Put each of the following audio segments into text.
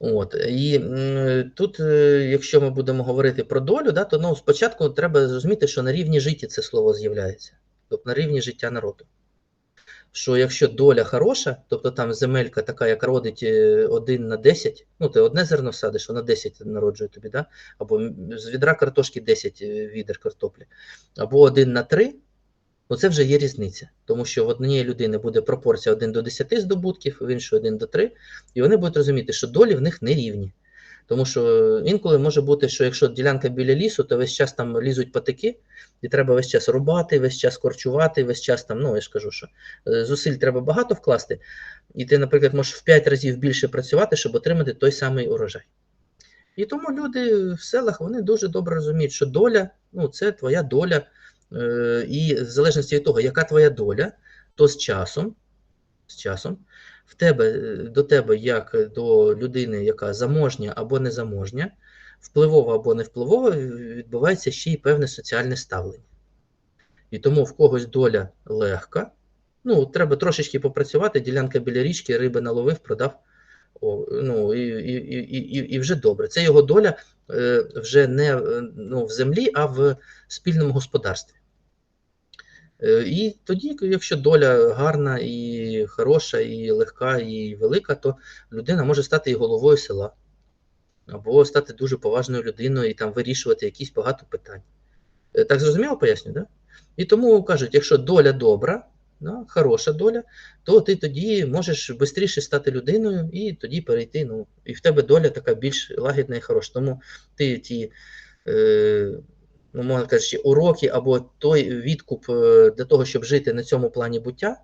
От. І тут, е, якщо ми будемо говорити про долю, да, то ну, спочатку треба зрозуміти, що на рівні житті це слово з'являється, тобто на рівні життя народу. Що якщо доля хороша, тобто там земелька така, як родить е, 1 на 10, ну ти одне зерно садиш, вона 10 народжує тобі, да? або з відра картошки 10 е, відер картоплі, або 1 на 3, ну це вже є різниця. Тому що в однієї людини буде пропорція 1 до 10 здобутків, в іншої 1 до 3, і вони будуть розуміти, що долі в них не рівні. Тому що інколи може бути, що якщо ділянка біля лісу, то весь час там лізуть патики, і треба весь час рубати, весь час корчувати, весь час там, ну я ж кажу, що е, зусиль треба багато вкласти, і ти, наприклад, можеш в 5 разів більше працювати, щоб отримати той самий урожай. І тому люди в селах вони дуже добре розуміють, що доля ну, це твоя доля, е, і в залежності від того, яка твоя доля, то з часом, з часом в тебе, е, до тебе, як до людини, яка заможня або незаможня, впливова або невпливова, відбувається ще й певне соціальне ставлення. І тому в когось доля легка. Ну, треба трошечки попрацювати, ділянка біля річки, риби наловив, продав. О, ну, і, і, і, і, вже добре. Це його доля е, вже не е, ну, в землі, а в спільному господарстві. Е, І тоді, якщо доля гарна, і хороша, і легка, і велика, то людина може стати і головою села, або стати дуже поважною людиною і там вирішувати якісь багато питань. Е, Так зрозуміло поясню, да? І тому кажуть, якщо доля добра, да, хороша доля, то ти тоді можеш швидше стати людиною і тоді перейти. Ну, і в тебе доля така більш лагідна і хороша. Тому ти ті, е, ну, можна кажучи, уроки або той відкуп е, для того, щоб жити на цьому плані буття,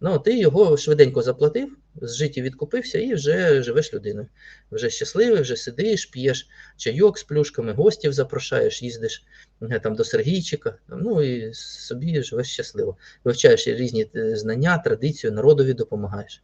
ну, ти його швиденько заплатив, з життя відкупився і вже живеш людиною. Вже щасливий, вже сидиш, п'єш чайок з плюшками, гостів запрошаєш, їздиш е, там до Сергійчика, ну і собі живеш щасливо. Вивчаєш різні е, знання, традицію, народові допомагаєш.